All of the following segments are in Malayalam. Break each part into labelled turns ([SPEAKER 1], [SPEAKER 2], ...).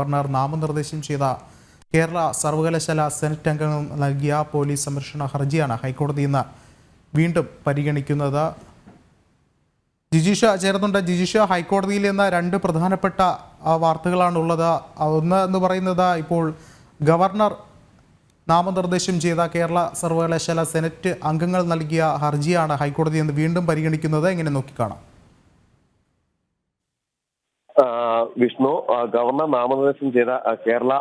[SPEAKER 1] ഗവർണർ നാമനിർദ്ദേശം ചെയ്ത കേരള സർവകലാശാല സെനറ്റ് അംഗങ്ങൾ നൽകിയ പോലീസ് സംരക്ഷണ ഹർജിയാണ് ഹൈക്കോടതി ഇന്ന് വീണ്ടും പരിഗണിക്കുന്നത്. ജിജിഷ ചേർന്നുണ്ട് ജിജിഷ ഹൈക്കോടതിയിൽ നിന്ന് രണ്ട് പ്രധാനപ്പെട്ട വാർത്തകളാണ് വാർത്തകളാണുള്ളത്. ഒന്ന് എന്ന് പറയുന്നത് ഇപ്പോൾ ഗവർണർ നാമനിർദ്ദേശം ചെയ്ത കേരള സർവകലാശാല സെനറ്റ് അംഗങ്ങൾ നൽകിയ ഹർജിയാണ് ഹൈക്കോടതി ഇന്ന് വീണ്ടും പരിഗണിക്കുന്നത്. എങ്ങനെ നോക്കിക്കാണാം?
[SPEAKER 2] വിഷ്ണു ഗവർണർ നാമനിർദ്ദേശം ചെയ്ത കേരള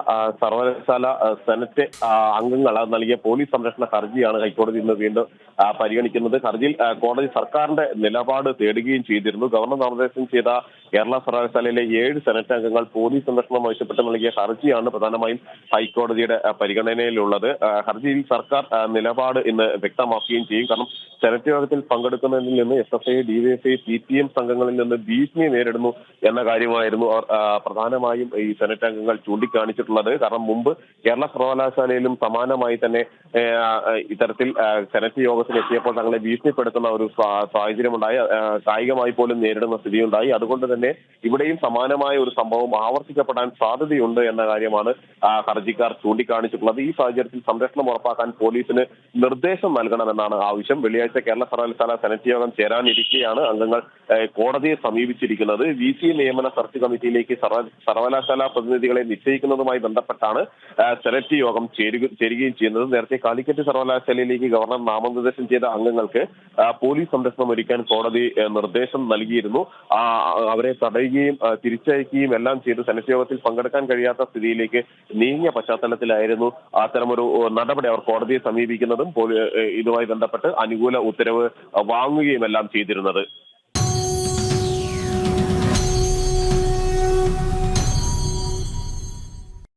[SPEAKER 2] സർവകലാശാല സെനറ്റ് അംഗങ്ങൾ നൽകിയ പോലീസ് സംരക്ഷണ ഹർജിയാണ് ഹൈക്കോടതി ഇന്ന് വീണ്ടും പരിഗണിക്കുന്നത്. ഹർജിയിൽ കോടതി സർക്കാരിന്റെ നിലപാട് തേടുകയും ചെയ്തിരുന്നു. ഗവർണർ നാമനിർദ്ദേശം ചെയ്ത കേരള സർവകലാശാലയിലെ ഏഴ് സെനറ്റ് അംഗങ്ങൾ പോലീസ് സംരക്ഷണം ആവശ്യപ്പെട്ട് നൽകിയ ഹർജിയാണ് പ്രധാനമായും ഹൈക്കോടതിയുടെ പരിഗണനയിലുള്ളത്. ഹർജിയിൽ സർക്കാർ നിലപാട് ഇന്ന് വ്യക്തമാക്കുകയും ചെയ്യും. കാരണം സെനറ്റ് യോഗത്തിൽ പങ്കെടുക്കുന്നതിൽ നിന്ന് S F I DYFI P M സംഘങ്ങളിൽ നിന്ന് ഭീഷണി നേരിടുന്നു എന്ന കാര്യമായിരുന്നു അവർ പ്രധാനമായും ഈ സെനറ്റ് അംഗങ്ങൾ ചൂണ്ടിക്കാണിച്ചിട്ടുള്ളത്. കാരണം മുമ്പ് കേരള സർവകലാശാലയിലും സമാനമായി തന്നെ ഇത്തരത്തിൽ സെനറ്റ് യോഗത്തിൽ എത്തിയപ്പോൾ തങ്ങളെ ഭീഷണിപ്പെടുത്തുന്ന ഒരു സാഹചര്യം സാഹചര്യമുണ്ടായി. കായികമായി പോലും നേരിടുന്ന സ്ഥിതിയുണ്ടായി. അതുകൊണ്ട് തന്നെ ഇവിടെയും സമാനമായ ഒരു സംഭവം ആവർത്തിക്കപ്പെടാൻ സാധ്യതയുണ്ട് എന്ന കാര്യമാണ് ഹർജിക്കാർ ചൂണ്ടിക്കാണിച്ചിട്ടുള്ളത്. ഈ സാഹചര്യത്തിൽ സംരക്ഷണം ഉറപ്പാക്കാൻ പോലീസിന് നിർദ്ദേശം നൽകണമെന്നാണ് ആവശ്യം. വെള്ളിയാഴ്ച കേരള സർവകലാശാല സെനറ്റ് യോഗം ചേരാനിരിക്കെയാണ് അംഗങ്ങൾ കോടതിയെ സമീപിച്ചിരിക്കുന്നത്. വി സി നിയമന സെർച്ച് കമ്മിറ്റിയിലേക്ക് സർവ സർവകലാശാല പ്രതിനിധികളെ നിശ്ചയിക്കുന്നതുമായി ബന്ധപ്പെട്ടാണ് സെനറ്റ് യോഗം ചേരുക ചേരുകയും ചെയ്യുന്നത്. നേരത്തെ കാലിക്കറ്റ് സർവകലാശാലയിലേക്ക് ഗവർണർ നാമനിർദ്ദേശം ചെയ്ത അംഗങ്ങൾക്ക് പോലീസ് സംരക്ഷണം ഒരുക്കാൻ കോടതി നിർദ്ദേശം നൽകിയിരുന്നു. ആ, അവരെ തടയുകയും തിരിച്ചയക്കുകയും എല്ലാം ചെയ്ത് സെനറ്റ് പങ്കെടുക്കാൻ കഴിയാത്ത സ്ഥിതിയിലേക്ക് നീങ്ങിയ പശ്ചാത്തലത്തിലായിരുന്നു അത്തരമൊരു നടപടി അവർ കോടതിയെ സമീപിക്കുന്നതും ഇതുമായി ബന്ധപ്പെട്ട് അനുകൂല ഉത്തരവ് വാങ്ങുകയും എല്ലാം ചെയ്തിരുന്നത്.